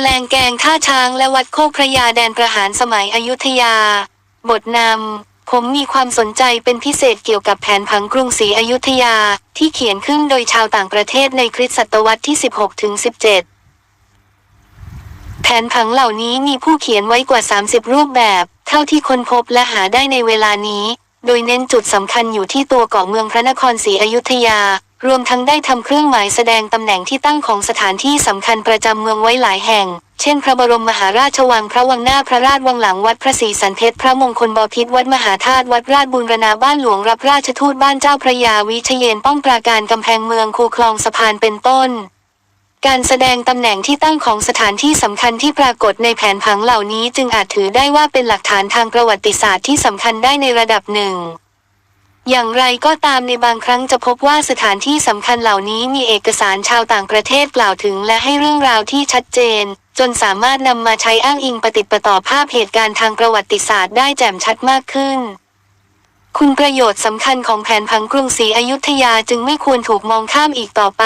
แลงแกงท่าช้างและวัดโคกพระยาแดนประหารสมัยอยุธยา บทนำ ผมมีความสนใจเป็นพิเศษเกี่ยวกับแผนผังกรุงศรีอยุธยาที่เขียนขึ้นโดยชาวต่างประเทศในคริสตศตวรรษที่ 16ถึง17 แผนผังเหล่านี้มีผู้เขียนไว้กว่า 30 รูปแบบ เท่าที่คนพบและหาได้ในเวลานี้ โดยเน้นจุดสำคัญอยู่ที่ตัวเกาะเมืองพระนครศรีอยุธยา รวมทั้งได้ทำเครื่องหมายแสดงตำแหน่งที่ตั้งของสถานที่สำคัญประจำเมืองไว้หลายแห่ง เช่น พระบรมมหาราชวังพระวังหน้าพระราชวังหลังวัดพระศรีสันเพชรพระมงคลบพิตรวัดมหาธาตุวัดราชบูรณาบ้านหลวงรับราชทูตบ้านเจ้าพระยาวิเชยนป้องปราการกำแพงเมืองคูคลองสะพานเป็นต้นการแสดงตำแหน่งที่ตั้งของสถานที่สำคัญที่ปรากฏในแผนผังเหล่านี้จึงอาจถือได้ว่าเป็นหลักฐานทางประวัติศาสตร์ที่สำคัญได้ในระดับหนึ่ง อย่างไรก็ตามในบางครั้งจะพบว่าสถานที่สำคัญเหล่านี้มีเอกสารชาวต่างประเทศกล่าวถึงและให้เรื่องราวที่ชัดเจน จนสามารถนำมาใช้อ้างอิงปฏิประต่อภาพเหตุการณ์ทางประวัติศาสตร์ได้แจ่มชัดมากขึ้น คุณประโยชน์สำคัญของแผนผังกรุงศรีอยุธยาจึงไม่ควรถูกมองข้ามอีกต่อไป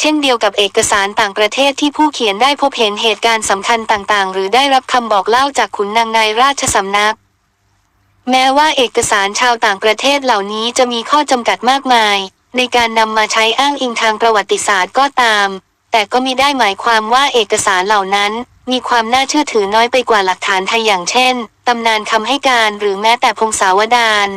เช่นเดียวกับเอกสารต่างประเทศที่ผู้เขียนได้พบเห็นเหตุการณ์สำคัญต่างๆ หรือได้รับคำบอกเล่าจากขุนนางในราชสำนัก แม้ว่าเอกสารชาวต่างประเทศเหล่านี้จะมีข้อจำกัดมากมาย ในการนำมาใช้อ้างอิงทางประวัติศาสตร์ก็ตาม แต่ก็มิได้หมายความว่าเอกสารเหล่านั้น มีความน่าเชื่อถือน้อยไปกว่าหลักฐานไทยอย่างเช่นตำนานคำให้การหรือแม้แต่พงศาวดาร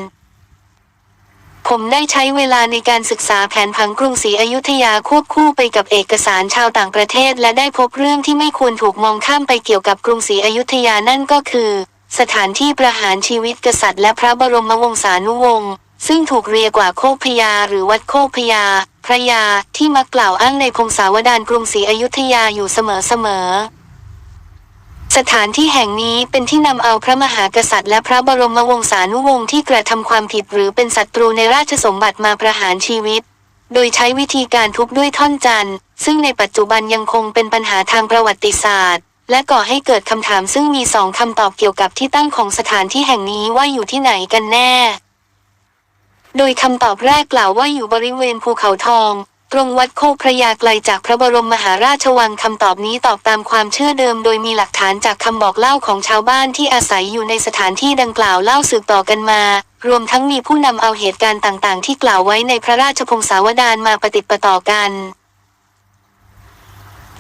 ผมได้ใช้เวลาในการศึกษาแผนผังกรุงศรีอยุธยาควบคู่ไปกับเอกสารชาวต่างประเทศ และได้พบเรื่องที่ไม่ควรถูกมองข้ามไปเกี่ยวกับกรุงศรีอยุธยานั่นก็คือ สถานที่ประหารชีวิตกษัตริย์และพระบรมวงศานุวงศ์ซึ่งถูกเรียกว่าโคกพยาหรือวัดโคกพยา พระยาที่มักกล่าวอ้างในพงศาวดารกรุงศรีอยุธยาอยู่เสมอๆสถานที่แห่งนี้เป็นที่นำเอาพระมหากษัตริย์และพระบรมวงศานุวงศ์ที่กระทำความผิดหรือเป็นศัตรูในราชสมบัติมาประหารชีวิต โดยใช้วิธีการทุบด้วยท่อนจันทร์ซึ่งในปัจจุบันยังคงเป็นปัญหาทางประวัติศาสตร์ และก่อให้เกิดคำถามซึ่งมีสองคำตอบเกี่ยวกับที่ตั้งของสถานที่แห่งนี้ว่าอยู่ที่ไหนกันแน่ โดยคำตอบแรกกล่าวว่าอยู่บริเวณภูเขาทองตรงวัดโคกพระยาไกลจากพระบรมมหาราชวังคำตอบนี้ตอบตามความเชื่อเดิม โดยมีหลักฐานจากคำบอกเล่าของชาวบ้านที่อาศัยอยู่ในสถานที่ดังกล่าวเล่าสืบต่อกันมา รวมทั้งมีผู้นำเอาเหตุการณ์ต่างๆ ที่กล่าวไว้ในพระราชพงศาวดารมาปฏิดประต่อกัน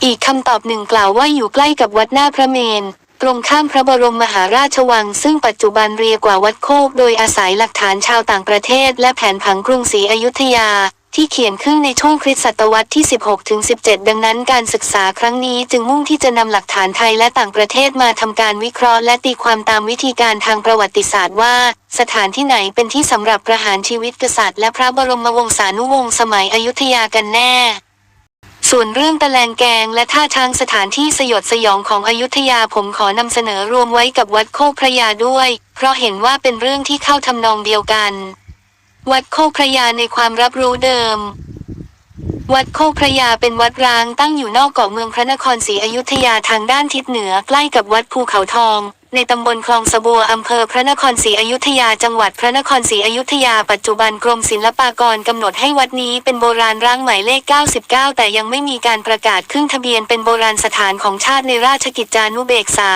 อีกคำตอบหนึ่งกล่าวว่าอยู่ใกล้กับวัดหน้าพระเมน ตรงข้ามพระบรมมหาราชวัง ซึ่งปัจจุบันเรียกว่าวัดโคก โดยอาศัยหลักฐานชาวต่างประเทศ และแผนผังกรุงศรีอยุธยา ที่เขียนขึ้นในช่วงคริสตศตวรรษที่ 16ถึง17 ดังนั้นการศึกษาครั้งนี้จึงมุ่งที่จะนำหลักฐานไทยและต่างประเทศมาทำการวิเคราะห์และตีความตามวิธีการทางประวัติศาสตร์ว่า สถานที่ไหนเป็นที่สำหรับประหารชีวิตกษัตริย์และพระบรมวงศานุวงศ์สมัยอยุธยากันแน่ ส่วนเรื่องตะแลงแกงและท่าทางสถานที่สยดสยองของอยุธยาผมขอนำเสนอรวมไว้กับวัดโคกพระยาด้วย เพราะเห็นว่าเป็นเรื่องที่เข้าทำนองเดียวกัน วัดโคกพระยาในความรับรู้เดิม วัดโคกพระยาเป็นวัดร้างตั้งอยู่นอกเกาะเมืองพระนครศรีอยุธยาทางด้านทิศเหนือใกล้กับวัดภูเขาทอง ในตำบลคลองสะบัวอำเภอพระนครศรีอยุธยาจังหวัดพระนครศรีอยุธยาปัจจุบันกรมศิลปากรกำหนดให้วัดนี้เป็นโบราณร้างหมายเลข 99 แต่ยังไม่มีการประกาศขึ้นทะเบียนเป็นโบราณสถานของชาติในราชกิจจานุเบกษา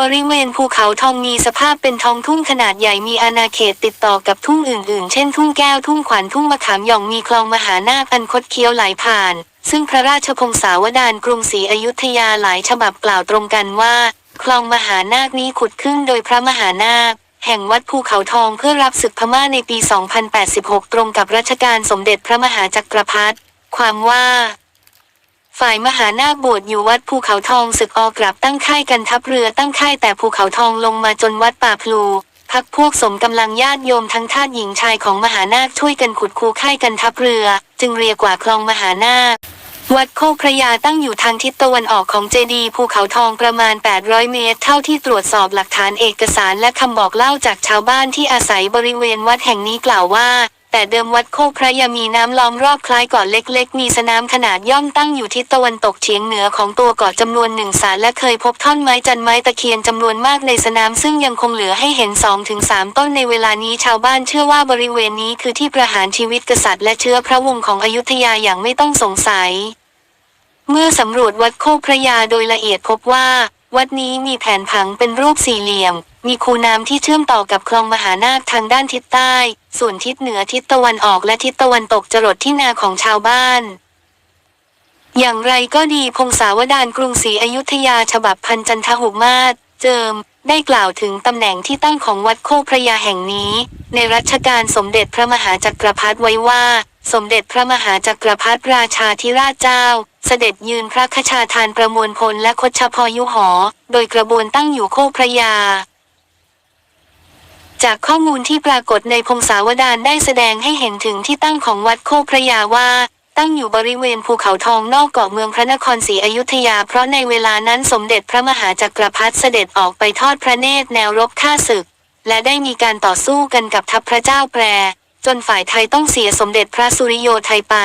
บริเวณภูเขาทองมีสภาพเป็นท้องทุ่งขนาดใหญ่มีอาณาเขตติดต่อกับทุ่งอื่นๆ เช่นทุ่งแก้วทุ่งขวัญทุ่งมะขามหย่องมีคลองมหานาคอันคดเคี้ยวไหลผ่าน ซึ่งพระราชพงศาวดารกรุงศรีอยุธยาหลายฉบับกล่าวตรงกันว่า คลองมหานาคนี้ขุดขึ้นโดยพระมหานาค แห่งวัดภูเขาทองเพื่อรับศึกพม่าในปี 2086 ตรงกับรัชกาลสมเด็จพระมหาจักรพรรดิความว่า ฝ่ายมหานาคบวชอยู่วัดภูเขาทองศึกออกกลับตั้งค่ายกันทัพเรือตั้งค่ายแต่ภูเขาทองลงมาจนวัดป่าพลูพักพวกสมกำลังญาติโยมทั้งทาสหญิงชายของมหานาคช่วยกันขุดคูค่ายกันทัพเรือ จึงเรียกว่าคลองมหานาค วัดโคกพระยาตั้งอยู่ทางทิศตะวันออกของเจดีภูเขาทองประมาณ 800 เมตร เท่าที่ตรวจสอบหลักฐานเอกสารและคำบอกเล่าจากชาวบ้านที่อาศัยบริเวณวัดแห่งนี้กล่าวว่า แต่เดิมวัดโคกพระยามีน้ำล้อมรอบคล้ายเกาะเล็ก ๆ มีสนามขนาดย่อมตั้งอยู่ทิศตะวันตกเฉียงเหนือของตัวเกาะจำนวนหนึ่งสาและเคยพบท่อนไม้จันไม้ตะเคียนจำนวนมากในสนามซึ่งยังคงเหลือให้เห็น2อถึงสต้นในเวลานี้ชาวบ้านเชื่อว่าบริเวณนี้คือที่ประหารชีวิตกษัตริย์และเชื้อพระวงศ์ของอยุธยาอย่างไม่ต้องสงสัย เมื่อสำรวจวัดโคกพระยาโดยละเอียดพบว่า วัดนี้มีแผนผังเป็นรูปสี่เหลี่ยม มีคูน้ำที่เชื่อมต่อกับคลองมหานาคทางด้านทิศใต้ ส่วนทิศเหนือทิศตะวันออกและทิศตะวันตกจรดที่นาของชาวบ้าน อย่างไรก็ดีพงศาวดารกรุงศรีอยุธยาฉบับพันจันทหุมาศเจิม ได้กล่าวถึงตำแหน่งที่ตั้งของวัดโคกพระยาแห่งนี้ ในรัชกาลสมเด็จพระมหาจักรพรรดิไว้ว่า สมเด็จพระมหาจักรพรรดิราชาธิราชเจ้า เสด็จยืนพระคชาทานประมวลพลและคดชพยุหอ โดยกระบวนตั้งอยู่โคกพระยา จากข้อมูลที่ปรากฏในพงศาวดารได้แสดงให้เห็นถึงที่ตั้งของวัดโคกพระยาว่าตั้งอยู่บริเวณภูเขาทองนอกเกาะเมืองพระนครศรีอยุธยา เพราะในเวลานั้นสมเด็จพระมหาจักรพรรดิเสด็จออกไปทอดพระเนตรแนวรบฆ่าศึก และได้มีการต่อสู้กันกับทัพพระเจ้าแปร จนฝ่ายไทยต้องเสียสมเด็จพระสุริโยไทยไป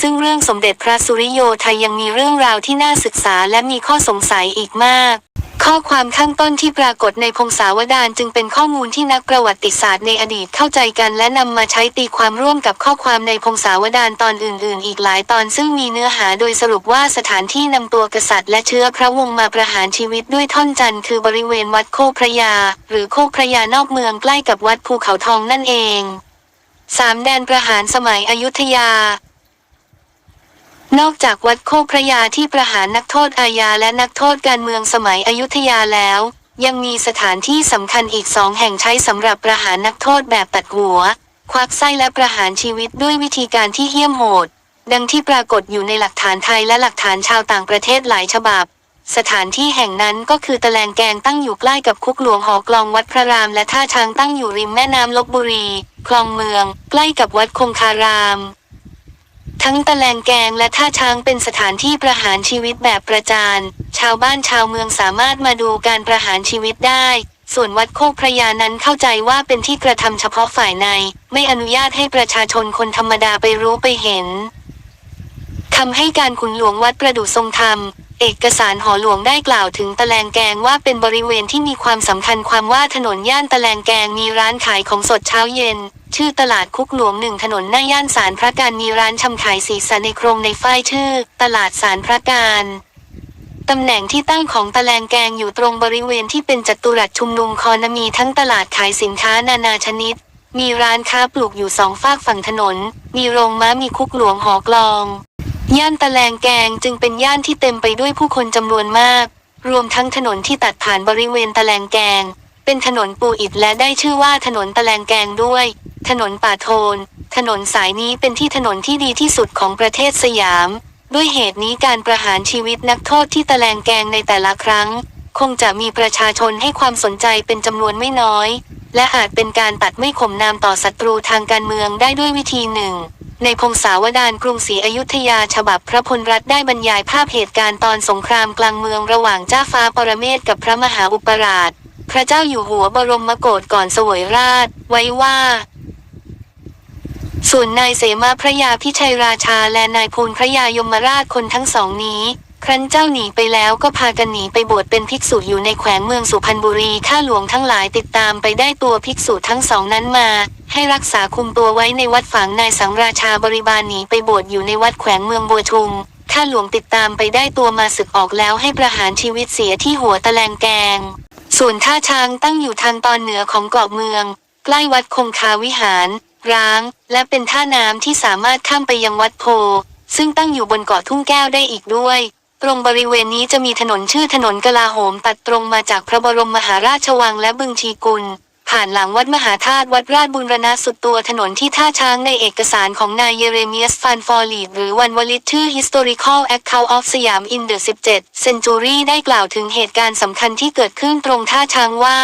ซึ่งเรื่องสมเด็จพระสุริโยไทยยังมีเรื่องราวที่น่าศึกษาและมีข้อสงสัยอีกมาก ข้อความข้างต้นที่ปรากฏในพงศาวดารจึงเป็นข้อมูลที่นักประวัติศาสตร์ในอดีตเข้าใจกันและนำมาใช้ตีความร่วมกับข้อความในพงศาวดารตอนอื่น ๆ อีกหลายตอนซึ่งมีเนื้อหาโดยสรุปว่าสถานที่นำตัวกษัตริย์และเชื้อพระวงศ์มาประหารชีวิตด้วยท่อนจันทร์คือบริเวณวัดโคกพระยา หรือโคกพระยานอกเมืองใกล้กับวัดภูเขาทองนั่นเองสามแดนประหารสมัยอยุธยา นอกจากวัดโคกพระยาที่ประหารนักโทษอาญาและนักโทษการเมืองสมัยอยุธยาแล้ว ยังมีสถานที่สำคัญอีกสองแห่งใช้สำหรับประหารนักโทษแบบตัดหัว ควักไส้และประหารชีวิตด้วยวิธีการที่เหี้ยมโหด ดังที่ปรากฏอยู่ในหลักฐานไทยและหลักฐานชาวต่างประเทศหลายฉบับ สถานที่แห่งนั้นก็คือตะแลงแกงตั้งอยู่ใกล้กับคุกหลวงหอกลองวัดพระราม และท่าช้างตั้งอยู่ริมแม่น้ำลบบุรี คลองเมือง ใกล้กับวัดคงคาราม ทั้งตะแลงแกงและท่าช้างเป็นสถานที่ประหารชีวิตแบบประจานชาวบ้านชาวเมืองสามารถมาดูการประหารชีวิตได้ ส่วนวัดโคกพระยานั้นเข้าใจว่าเป็นที่กระทำเฉพาะฝ่ายใน ไม่อนุญาตให้ประชาชนคนธรรมดาไปรู้ไปเห็นทำให้การขุนหลวงวัดประดู่ทรงธรรม เอกสารหอหลวงได้กล่าวถึงตะแลงแกงว่าเป็นบริเวณที่มีความสำคัญความว่าถนนย่านตะแลงแกงมีร้านขายของสดเช้าเย็น ชื่อตลาดคุกหลวงหนึ่งถนนหน้าย่านสารพระการมีร้านชำขายสีสันในโครงในฝ้ายชื่อ ตลาดสารพระการตำแหน่งที่ตั้งของตะแลงแกงอยู่ตรงบริเวณที่เป็นจัตุรัสชุมนุมคอนมีทั้งตลาดขายสินค้านานาชนิด มีร้านค้าปลูกอยู่สองฝากฝั่งถนน มีโรงม้ามีคุกหลวงหอกลอง ย่านตะแลงแกงจึงเป็นย่านที่เต็มไปด้วยผู้คนจำนวนมาก รวมทั้งถนนที่ตัดผ่านบริเวณตะแลงแกง เป็นถนนปูอิฐและได้ชื่อว่าถนนตะแลงแกงด้วย ถนนป่าโทน ถนนสายนี้เป็นที่ถนนที่ดีที่สุดของประเทศสยาม ด้วยเหตุนี้การประหารชีวิตนักโทษที่ตะแลงแกงในแต่ละครั้ง คงจะมีประชาชนให้ความสนใจเป็นจำนวนไม่น้อย และอาจเป็นการตัดไม่ข่มนามต่อศัตรูทางการเมืองได้ด้วยวิธีหนึ่ง ในพงศาวดารกรุงศรีอยุธยาฉบับพระพลรัตได้บรรยายภาพเหตุการณ์ตอนสงครามกลางเมืองระหว่างเจ้าฟ้าปรเมศกับพระมหาอุปราช พระเจ้าอยู่หัวบรมโกศก่อนสวยราช ไว้ว่าส่วนนายเสมาพระยาพิชัยราชาและนายภูลพระยายมราชคนทั้งสองนี้ ครั้นเจ้าหนีไปแล้วก็พากันหนีไปบวชเป็นภิกษุอยู่ในแขวงเมืองสุพรรณบุรีข้าหลวงทั้งหลายติดตามไปได้ตัวภิกษุทั้งสองนั้นมา ให้รักษาคุมตัวไว้ในวัดฝังนายสังราชาบริบาลหนีไปบวชอยู่ในวัดแขวงเมืองบัวทุมข้าหลวงติดตามไปได้ตัวมาศึกออกแล้วให้ประหารชีวิตเสียที่หัวตะแลงแกง ส่วนท่าช้างตั้งอยู่ทางตอนเหนือของเกาะเมือง ใกล้วัดคงคาวิหาร ร้าง และเป็นท่าน้ำที่สามารถข้ามไปยังวัดโพ ซึ่งตั้งอยู่บนเกาะทุ่งแก้วได้อีกด้วย ตรงบริเวณนี้จะมีถนนชื่อถนนกลาโหมตัดตรงมาจากพระบรมมหาราชวังและบึงชีกุล ผ่านหลังวัดมหาธาตุวัดราชบุรณะสุดตัวถนนที่ท่าช้างในเอกสารของนายเยเรเมียสฟันฟอร์ลีดหรือวันวลิตชื่อ Historical Account of สยาม in the 17 Century ได้กล่าวถึงเหตุการณ์สำคัญที่เกิดขึ้นตรงท่าช้างว่า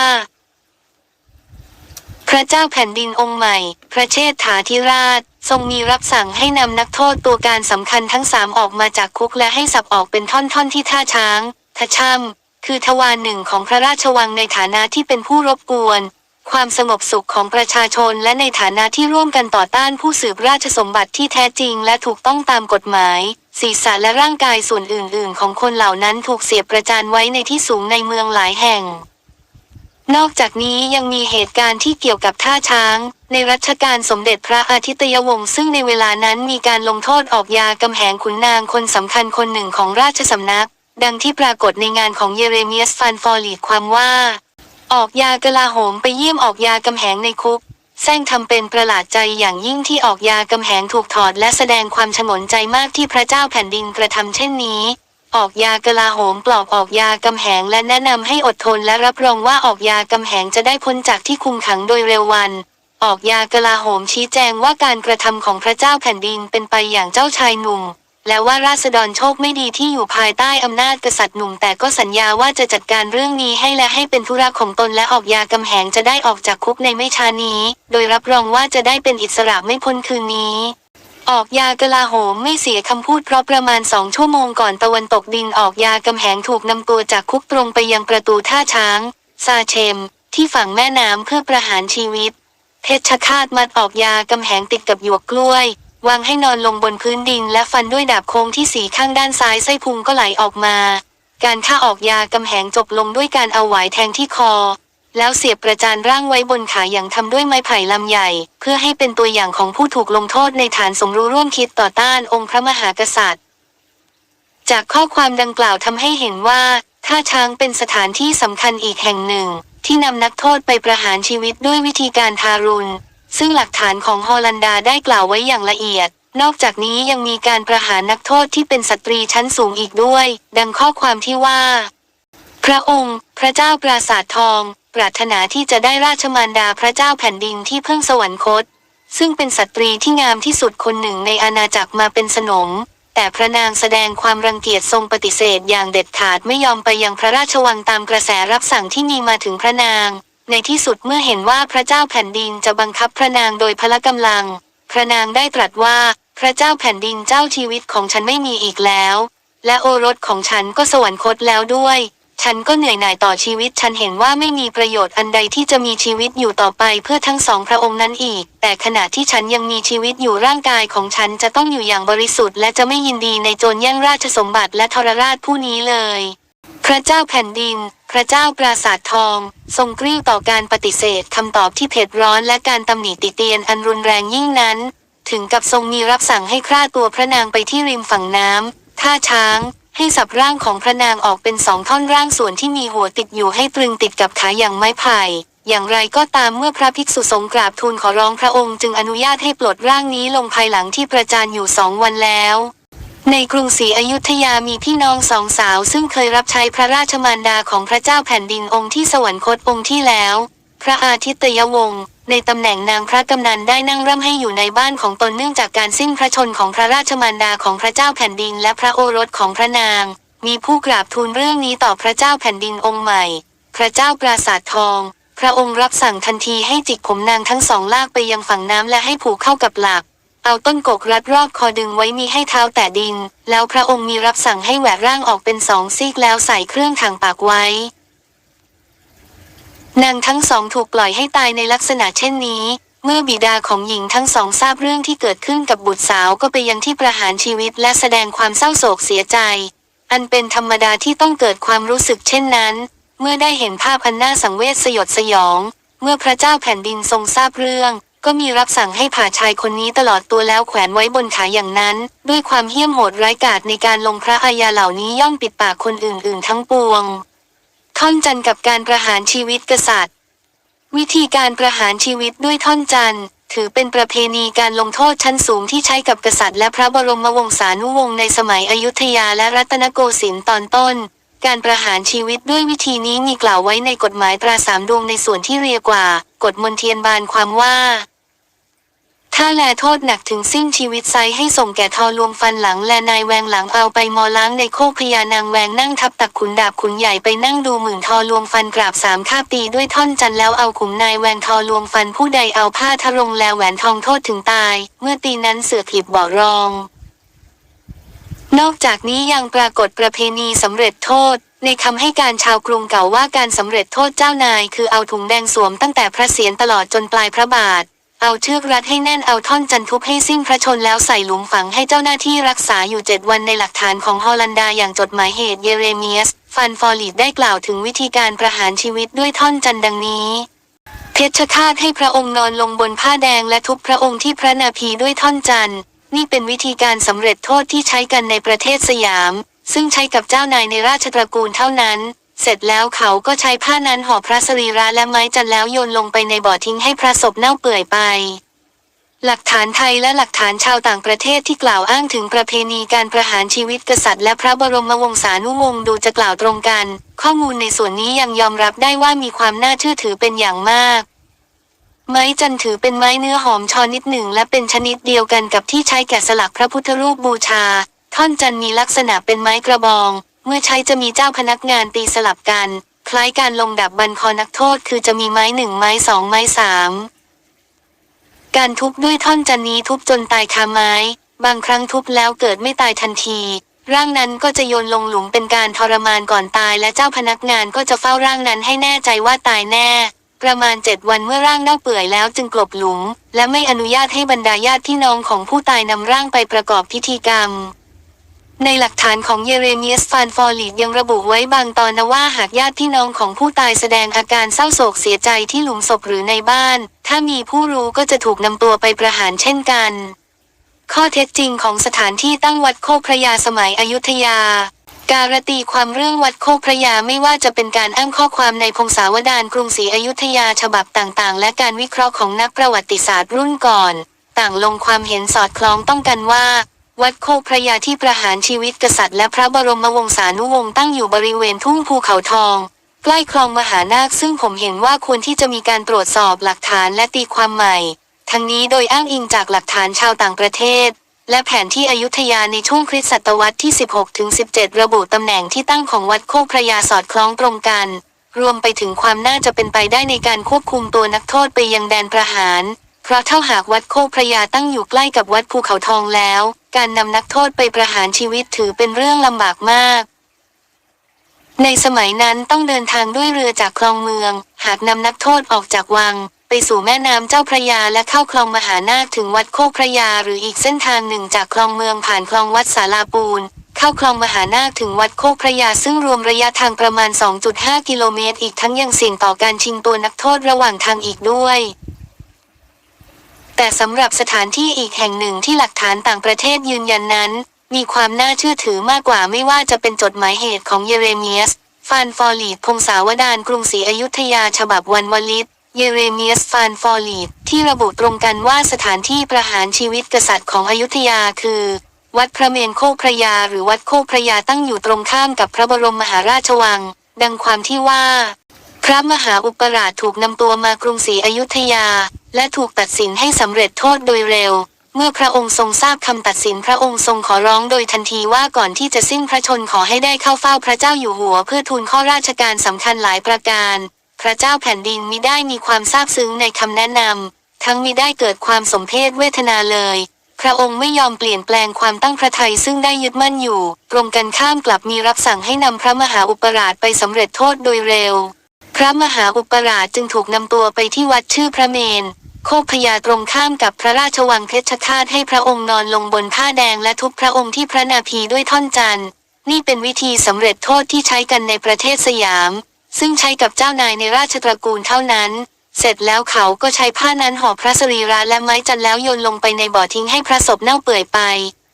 พระเจ้าแผ่นดินองค์ใหม่ พระเชษฐาธิราช ทรงมีรับสั่งให้นำนักโทษตัวการสำคัญทั้งสามออกมาจากคุกและให้สับออกเป็นท่อนๆที่ท่าช้างทะช่ำคือทวารหนึ่งของพระราชวังในฐานะที่เป็นผู้รบกวน ความสงบสุขของประชาชนและในฐานะที่ร่วมกันต่อต้านผู้สืบราชสมบัติที่แท้จริงและถูกต้องตามกฎหมาย ศีรษะและร่างกายส่วนอื่น ๆ ของคนเหล่านั้นถูกเสียบประจานไว้ในที่สูงในเมืองหลายแห่ง นอกจากนี้ยังมีเหตุการณ์ที่เกี่ยวกับท่าช้าง ในรัชกาลสมเด็จพระอาทิตยวงศ์ซึ่งในเวลานั้นมีการลงโทษออกยากำแหงขุนนางคนสำคัญคนหนึ่งของราชสำนัก ดังที่ปรากฏในงานของเยเรเมียสฟันฟอร์ลีดความว่า ออกยากลาโหมไปเยี่ยมออกยากำแหงในคุกแซงทำเป็นประหลาดใจอย่างยิ่งที่ออกยากำแหงถูกถอดและแสดงความฉงนใจมากที่พระเจ้าแผ่นดินกระทำเช่นนี้ ออกยากลาโหมปลอบออกยากำแหงและแนะนำให้อดทนและรับรองว่าออกยากำแหงจะได้พ้นจากที่คุมขังโดยเร็ววัน ออกยากลาโหมชี้แจงว่าการกระทำของพระเจ้าแผ่นดินเป็นไปอย่างเจ้าชายหนุ่ม และว่าราษฎรโชคไม่ดีที่อยู่ภายใต้อำนาจกษัตริย์หนุ่ม แต่ก็สัญญาว่าจะจัดการเรื่องนี้ให้และให้เป็นธุระของตนและออกยากำแหงจะได้ออกจากคุกในไม่ช้านี้ โดยรับรองว่าจะได้เป็นอิสระไม่พ้นคืนนี้ ออกยากลาโหมไม่เสียคำพูดเพราะประมาณสองชั่วโมงก่อนตะวันตกดินออกยากำแหงถูกนำตัวจากคุกตรงไปยังประตูท่าช้าง ซาเชม ที่ฝั่งแม่น้ำเพื่อประหารชีวิต เพชฌฆาตมัดออกยากำแหงติดกับหยวกกล้วย วางให้นอนลงบนพื้นดินและฟันด้วยดาบโค้งที่สีข้างด้านซ้ายไส้พุงก็ไหลออกมา การฆ่าออกยากำแหงจบลงด้วยการเอาหวายแทงที่คอ แล้วเสียบประจานร่างไว้บนขาอย่างทำด้วยไม้ไผ่ลำใหญ่ เพื่อให้เป็นตัวอย่างของผู้ถูกลงโทษในฐานสมรู้ร่วมคิดต่อต้านองค์พระมหากษัตริย์ จากข้อความดังกล่าวทำให้เห็นว่าท่าช้างเป็นสถานที่สำคัญอีกแห่งหนึ่ง ที่นำนักโทษไปประหารชีวิตด้วยวิธีการทารุณ ซึ่งหลักฐานของฮอลันดาได้กล่าวไว้อย่างละเอียด นอกจากนี้ยังมีการประหารนักโทษที่เป็นสตรีชั้นสูงอีกด้วย ดังข้อความที่ว่า พระองค์ พระเจ้าปราสาททอง ปรารถนาที่จะได้ราชมารดาพระเจ้าแผ่นดินที่เพิ่งสวรรคต ซึ่งเป็นสตรีที่งามที่สุดคนหนึ่งในอาณาจักรมาเป็นสนม แต่พระนางแสดงความรังเกียจทรงปฏิเสธอย่างเด็ดขาดไม่ยอมไปยังพระราชวังตามกระแสรับสั่งที่มีมาถึงพระนาง ในที่สุดเมื่อเห็นว่าพระเจ้าแผ่นดินจะบังคับพระนางโดยพละกำลัง พระนางได้ตรัสว่า พระเจ้าแผ่นดินเจ้าชีวิตของฉันไม่มีอีกแล้ว และโอรสของฉันก็สวรรคตแล้วด้วย ฉันก็เหนื่อยหน่ายต่อชีวิต ฉันเห็นว่าไม่มีประโยชน์อันใดที่จะมีชีวิตอยู่ต่อไปเพื่อทั้งสองพระองค์นั้นอีก แต่ขณะที่ฉันยังมีชีวิตอยู่ร่างกายของฉันจะต้องอยู่อย่างบริสุทธิ์และจะไม่ยินดีในโจรแย่งราชสมบัติและทรราชผู้นี้เลย พระเจ้าแผ่นดิน พระเจ้าปราสาททอง ทรงกริ้วต่อการปฏิเสธคำตอบที่เผ็ดร้อนและการตำหนิติเตียนอันรุนแรงยิ่งนั้น ถึงกับทรงมีรับสั่งให้ฆ่าตัวพระนางไปที่ริมฝั่งน้ำท่าช้าง ให้สับร่างของพระนางออกเป็นสองท่อนร่างส่วนที่มีหัวติดอยู่ให้ตรึงติดกับขาอย่างไม้ไผ่อย่างไรก็ตามเมื่อพระภิกษุสงฆ์กราบทูลขอร้องพระองค์จึงอนุญาตให้ปลดร่างนี้ลงภายหลังที่ประจานอยู่สองวันแล้ว ในกรุงศรีอยุธยามีพี่น้องสองสาว ซึ่งเคยรับใช้พระราชมารดาของพระเจ้าแผ่นดินองค์ที่สวรรคตองค์ที่แล้ว พระอาทิตยวงศ์ ในตำแหน่งนางพระกำนันได้นั่งร่ำให้อยู่ในบ้านของตนเนื่องจากการสิ้นพระชนของพระราชมารดาของพระเจ้าแผ่นดินและพระโอรสของพระนาง มีผู้กราบทูลเรื่องนี้ต่อพระเจ้าแผ่นดินองค์ใหม่ พระเจ้าปราสาททอง พระองค์รับสั่งทันทีให้จิกผมนางทั้งสองลากไปยังฝั่งน้ำและให้ผูกเข้ากับหลัก เอาต้นกกรัดรอบคอดึงไว้มีให้เท้าแต่ดิน แล้วพระองค์มีรับสั่งให้แหวกร่างออกเป็นสองซีกแล้วใส่เครื่องทางปากไว้ นางทั้งสองถูกปล่อยให้ตายในลักษณะเช่นนี้ เมื่อบิดาของหญิงทั้งสองทราบเรื่องที่เกิดขึ้นกับบุตรสาวก็ไปยังที่ประหารชีวิตและแสดงความเศร้าโศกเสียใจ อันเป็นธรรมดาที่ต้องเกิดความรู้สึกเช่นนั้น เมื่อได้เห็นภาพอันหน่าสังเวชสยดสยอง เมื่อพระเจ้าแผ่นดินทรงทราบเรื่อง ก็มีรับสั่งให้ผ่าชายคนนี้ตลอดตัวแล้วแขวนไว้บนขาอย่างนั้น ด้วยความเหี้ยมโหดร้ายกาจในการลงพระอาญาเหล่านี้ย่อมปิดปากคนอื่นๆ ทั้งปวง ท่อนจันกับการประหารชีวิตกษัตริย์ วิธีการประหารชีวิตด้วยท่อนจันถือเป็นประเพณีการลงโทษชั้นสูงที่ใช้กับกษัตริย์และพระบรมวงศานุวงศ์ในสมัยอยุธยาและรัตนโกสินทร์ตอนต้น การประหารชีวิตด้วยวิธีนี้มีกล่าวไว้ในกฎหมายตราสามดวงในส่วนที่เรียกว่า กฎมนเทียนบานความว่า ถ้าแลโทษหนักถึงสิ้นชีวิตไซให้ส่งแก่ทอลวงฟันหลังและนายแวงหลังเอาไปมอล้างในโคกพญานางแวงนั่งทับตักขุนดาบขุนใหญ่ไปนั่งดูหมื่นทอลวงฟันกราบสามคาบตีด้วยท่อนจันแล้วเอาขุมนายแวงทอลวงฟันผู้ใดเอาผ้าทะรงแลแหวนทองโทษถึงตาย เมื่อตีนั้นเสือกหีบบ่อรอง นอกจากนี้ยังปรากฏประเพณีสำเร็จโทษในคำให้การชาวกรุงเก่าว่าการสำเร็จโทษเจ้านาย คือเอาถุงแดงสวมตั้งแต่พระเศียรตลอดจนปลายพระบาท เอาเชือกรัดให้แน่นเอาท่อนจันทุบให้สิ้นพระชนแล้วใส่หลุมฝังให้เจ้าหน้าที่รักษาอยู่เจ็ดวันในหลักฐานของฮอลันดาอย่างจดหมายเหตุเยเรเมียส ฟัฟันฟอร์ลีดได้กล่าวถึงวิธีการประหารชีวิตด้วยท่อนจันดังนี้ เพชฌฆาตให้พระองค์นอนลงบนผ้าแดงและทุบพระองค์ที่พระนาภีด้วยท่อนจันนี่เป็นวิธีการสำเร็จโทษที่ใช้กันในประเทศสยาม ซึ่งใช้กับเจ้านายในราชตระกูลเท่านั้น เสร็จแล้วเขาก็ใช้ผ้านั้นห่อพระสรีระและไม้จันแล้วโยนลงไปในบ่อทิ้งให้พระศพเน่าเปื่อยไป หลักฐานไทยและหลักฐานชาวต่างประเทศที่กล่าวอ้างถึงประเพณีการประหารชีวิตกษัตริย์และพระบรมวงศานุวงศ์ดูจะกล่าวตรงกัน ข้อมูลในส่วนนี้ยังยอมรับได้ว่ามีความน่าเชื่อถือเป็นอย่างมากไม้จันถือเป็นไม้เนื้อหอมชอนิดหนึ่งและเป็นชนิดเดียวกันกับที่ใช้แกะสลักพระพุทธรูปบูชา ท่อนจันมีลักษณะเป็นไม้กระบอง เมื่อใช้จะมีเจ้าพนักงานตีสลับกัน คล้ายการลงดับบันคอนักโทษคือจะมีไม้หนึ่งไม้สองไม้สามการทุบด้วยท่อนจันนี้ทุบจนตายคาไม้ บางครั้งทุบแล้วเกิดไม่ตายทันที ร่างนั้นก็จะโยนลงหลุมเป็นการทรมานก่อนตาย และเจ้าพนักงานก็จะเฝ้าร่างนั้นให้แน่ใจว่าตายแน่ ประมาณเจ็ดวันเมื่อร่างเน่าเปื่อยแล้วจึงกลบหลุม และไม่อนุญาตให้บรรดาญาติพี่น้องของผู้ตายนำร่างไปประกอบพิธีกรรม ในหลักฐานของเยเรเมียสฟานฟอร์ลีดยังระบุไว้บางตอนนะว่าหากญาติพี่น้องของผู้ตายแสดงอาการเศร้าโศกเสียใจที่หลุมศพหรือในบ้าน ถ้ามีผู้รู้ก็จะถูกนำตัวไปประหารเช่นกัน ข้อเท็จจริงของสถานที่ตั้งวัดโคกพระยาสมัยอยุธยา การตีความเรื่องวัดโคกพระยาไม่ว่าจะเป็นการอ้างข้อความในพงศาวดารกรุงศรีอยุธยาฉบับต่างๆ และการวิเคราะห์ของนักประวัติศาสตร์รุ่นก่อน ต่างลงความเห็นสอดคล้องต้องกันว่า วัดโคกพระยาที่ประหารชีวิตกษัตริย์และพระบรมวงศานุวงศ์ตั้งอยู่บริเวณทุ่งภูเขาทอง ใกล้คลองมหานาคซึ่งผมเห็นว่าควรที่จะมีการตรวจสอบหลักฐานและตีความใหม่ ทั้งนี้โดยอ้างอิงจากหลักฐานชาวต่างประเทศ และแผนที่อยุธยาในช่วงคริสตศตวรรษที่ 16ถึง17 ระบุตำแหน่งที่ตั้งของวัดโคกพระยาสอดคล้องตรงกัน รวมไปถึงความน่าจะเป็นไปได้ในการควบคุมตัวนักโทษไปยังแดนประหาร ราะถ้าหากวัดโคกพระยาตั้งอยู่ใกล้กับวัดภูเขาทองแล้ว การนำนักโทษไปประหารชีวิตถือเป็นเรื่องลำบากมาก ในสมัยนั้นต้องเดินทางด้วยเรือจากคลองเมือง หากนำนักโทษออกจากวัง ไปสู่แม่น้ำเจ้าพระยาและเข้าคลองมหานาคถึงวัดโคกพระยาหรืออีกเส้นทางหนึ่งจากคลองเมืองผ่านคลองวัดสาลาปูนเข้าคลองมหานาคถึงวัดโคกพระยาซึ่งรวมระยะทางประมาณ 2.5 กิโลเมตร อีกทั้งยังเสี่ยงต่อการชิงตัวนักโทษระหว่างทางอีกด้วย แต่สำหรับสถานที่อีกแห่งหนึ่งที่หลักฐานต่างประเทศยืนยันนั้น มีความน่าเชื่อถือมากกว่าไม่ว่าจะเป็นจดหมายเหตุของเยเรเมียส ฟานฟอร์ลีดพงศาวดารกรุงศรีอยุธยาฉบับวันวลิตเยเรเมียสฟานฟอร์ลีดที่ระบุตรงกันว่าสถานที่ประหารชีวิตกษัตริย์ของอยุธยาคือ วัดพระเมนโคกพระยา หรือวัดโคกพระยาตั้งอยู่ตรงข้ามกับพระบรมมหาราชวัง ดังความที่ว่า พระมหาอุปราชถูกนำตัวมากรุงศรีอยุธยา และถูกตัดสินให้สำเร็จโทษโดยเร็ว เมื่อพระองค์ทรงทราบคำตัดสินพระองค์ทรงขอร้องโดยทันทีว่าก่อนที่จะสิ้นพระชนขอให้ได้เข้าเฝ้าพระเจ้าอยู่หัว เพื่อทูลข้อราชการสำคัญหลายประการ พระเจ้าแผ่นดินมิได้มีความซาบซึ้งในคำแนะนำทั้งมิได้เกิดความสมเพศเวทนาเลยพระองค์ไม่ยอมเปลี่ยนแปลงความตั้งพระทัยซึ่งได้ยึดมั่นอยู่ ตรงกันข้ามกลับมีรับสั่งให้นำพระมหาอุปราชไปสำเร็จโทษโดยเร็ว ระมหาอุปราชจึงถูกนำตัวไปที่วัดชื่อพระเมน โคกพญาตรงข้ามกับพระราชวังเพชรฆาตให้พระองค์นอนลงบนผ้าแดงและทุบพระองค์ที่พระนาภีด้วยท่อนจันทร์นี่เป็นวิธีสำเร็จโทษที่ใช้กันในประเทศสยาม ซึ่งใช้กับเจ้านายในราชตระกูลเท่านั้น เสร็จแล้วเขาก็ใช้ผ้านั้นห่อพระสรีระและไม้จันทร์แล้วโยนลงไปในบ่อทิ้งให้พระศพเน่าเปื่อยไป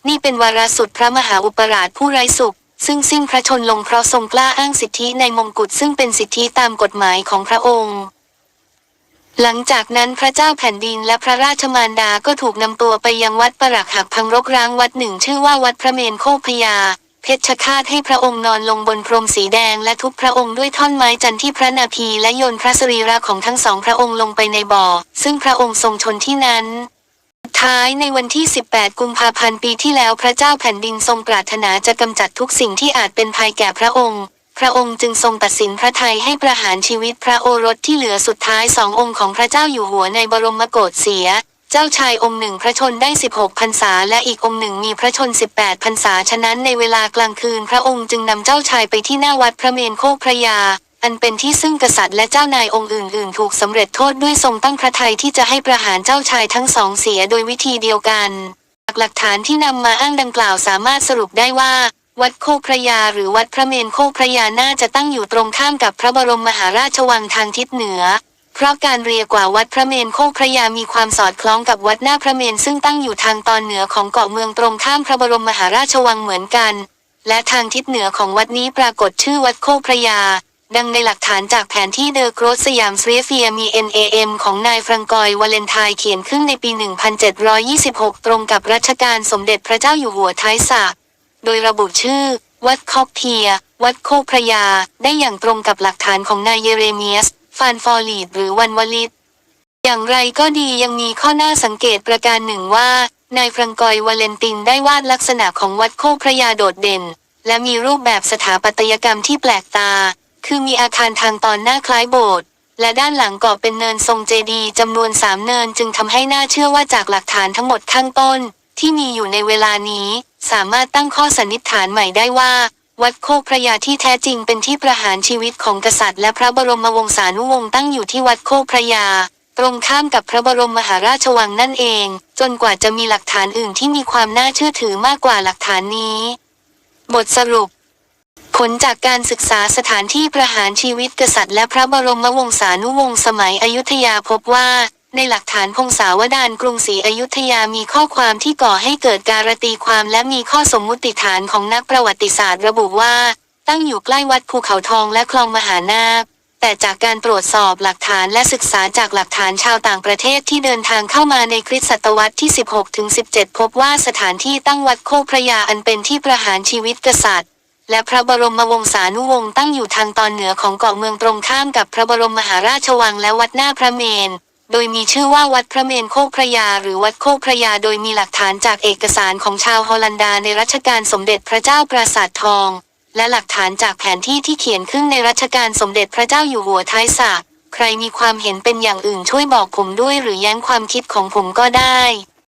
นี่เป็นวาระสุดพระมหาอุปราชผู้ไร้สุข ซึ่งสิ้นพระชนลงเพราะทรงกล้าอ้างสิทธิในมงกุฎซึ่งเป็นสิทธิตามกฎหมายของพระองค์ หลังจากนั้นพระเจ้าแผ่นดินและพระราชมารดาก็ถูกนำตัวไปยังวัดปรักหักพังรกร้างวัดหนึ่งชื่อว่าวัดพระเมนโคกพญาเพชฌฆาตให้พระองค์นอนลงบนพรมสีแดงและทุบพระองค์ด้วยท่อนไม้จันที่พระนาภีและโยนพระสรีระของทั้งสองพระองค์ลงไปในบ่อ ซึ่งพระองค์ทรงชนที่นั้น ท้ายในวันที่ 18 กุมภาพันธ์ปีที่แล้วพระเจ้าแผ่นดินทรงปรารถนาจะกำจัดทุกสิ่งที่อาจเป็นภัยแก่พระองค์ พระองค์จึงทรงตัดสินพระทัยให้ประหารชีวิตพระโอรสที่เหลือสุดท้ายสององค์ของพระเจ้าอยู่หัวในบรมโกศเสีย เจ้าชายองค์หนึ่งพระชนได้ 16พรรษาและอีกองค์หนึ่งมีพระชน 18พรรษาฉะนั้นในเวลากลางคืนพระองค์จึงนำเจ้าชายไปที่หน้าวัดพระเมนโคกพระยา อันเป็นที่ซึ่งกษัตริย์และเจ้านายองค์อื่น ๆ ถูกสำเร็จโทษด้วยทรงตั้งพระทัยที่จะให้ประหารเจ้าชายทั้งสองเสียโดยวิธีเดียวกันหลักฐานที่นำมาอ้างดังกล่าวสามารถสรุปได้ว่า วัดโคพระยาหรือวัดพระเมนโคพระยาน่าจะตั้งอยู่ตรงข้ามกับพระบรมมหาราชวังทางทิศเหนือ เพราะการเรียกว่าวัดพระเมนโคพระยามีความสอดคล้องกับวัดหน้าพระเมนซึ่งตั้งอยู่ทางตอนเหนือของเกาะเมืองตรงข้ามพระบรมมหาราชวังเหมือนกัน และทางทิศเหนือของวัดนี้ปรากฏชื่อวัดโคพระยา ดังในหลักฐานจากแผนที่เดอโกรสสยามสเวเฟียมี NAM ของนายฟรังกอยวาเลนไทน์เขียนขึ้นในปี 1726 ตรงกับรัชกาลสมเด็จพระเจ้าอยู่หัวท้ายสระโดยระบุชื่อ วัดคอกเพีย วัดโคกพระยา ได้อย่างตรงกับหลักฐานของนายเยเรเมียส ฟานฟอร์ลีดหรือวันวลิต อย่างไรก็ดียังมีข้อน่าสังเกตประการหนึ่งว่า นายฟรังกอยวาเลนตินได้วาดลักษณะของวัดโคกพระยาโดดเด่น และมีรูปแบบสถาปัตยกรรมที่แปลกตา คือมีอาคารทางตอนหน้าคล้ายโบสถ์และด้านหลังก่อเป็นเนินทรงเจดีย์จำนวนสามเนินจึงทำให้น่าเชื่อว่าจากหลักฐานทั้งหมดข้างต้น ที่มีอยู่ในเวลานี้ สามารถตั้งข้อสันนิษฐานใหม่ได้ว่า วัดโคกพระยาที่แท้จริงเป็นที่ประหารชีวิตของกษัตริย์และพระบรมวงศานุวงศ์ตั้งอยู่ที่วัดโคกพระยา ตรงข้ามกับพระบรมมหาราชวังนั่นเอง จนกว่าจะมีหลักฐานอื่นที่มีความน่าเชื่อถือมากกว่าหลักฐานนี้ บทสรุป ผลจากการศึกษาสถานที่ประหารชีวิตกษัตริย์และพระบรมวงศานุวงศ์สมัยอยุธยาพบว่า ในหลักฐานพงศาวดารกรุงศรีอยุธยามีข้อความที่ก่อให้เกิดการตีความและมีข้อสมมุติฐานของนักประวัติศาสตร์ระบุว่า ตั้งอยู่ใกล้วัดภูเขาทองและคลองมหานาคแต่จากการตรวจสอบหลักฐานและศึกษาจากหลักฐานชาวต่างประเทศที่เดินทางเข้ามาในคริสตศตวรรษที่ 16ถึง17 พบว่าสถานที่ตั้งวัดโคกพระยาอันเป็นที่ประหารชีวิตกษัตริย์ และพระบรมวงศานุวงศ์ตั้งอยู่ทางตอนเหนือของเกาะเมืองตรงข้ามกับพระบรมมหาราชวังและวัดหน้าพระเมน โดยมีชื่อว่าวัดพระเมนโคกพระยา หรือวัดโคกพระยาโดยมีหลักฐานจากเอกสารของชาวฮอลันดาในรัชกาลสมเด็จพระเจ้าปราสาททอง และหลักฐานจากแผนที่ที่เขียนขึ้นในรัชกาลสมเด็จพระเจ้าอยู่หัวท้ายสระใครมีความเห็นเป็นอย่างอื่นช่วยบอกผมด้วยหรือแย้งความคิดของผมก็ได้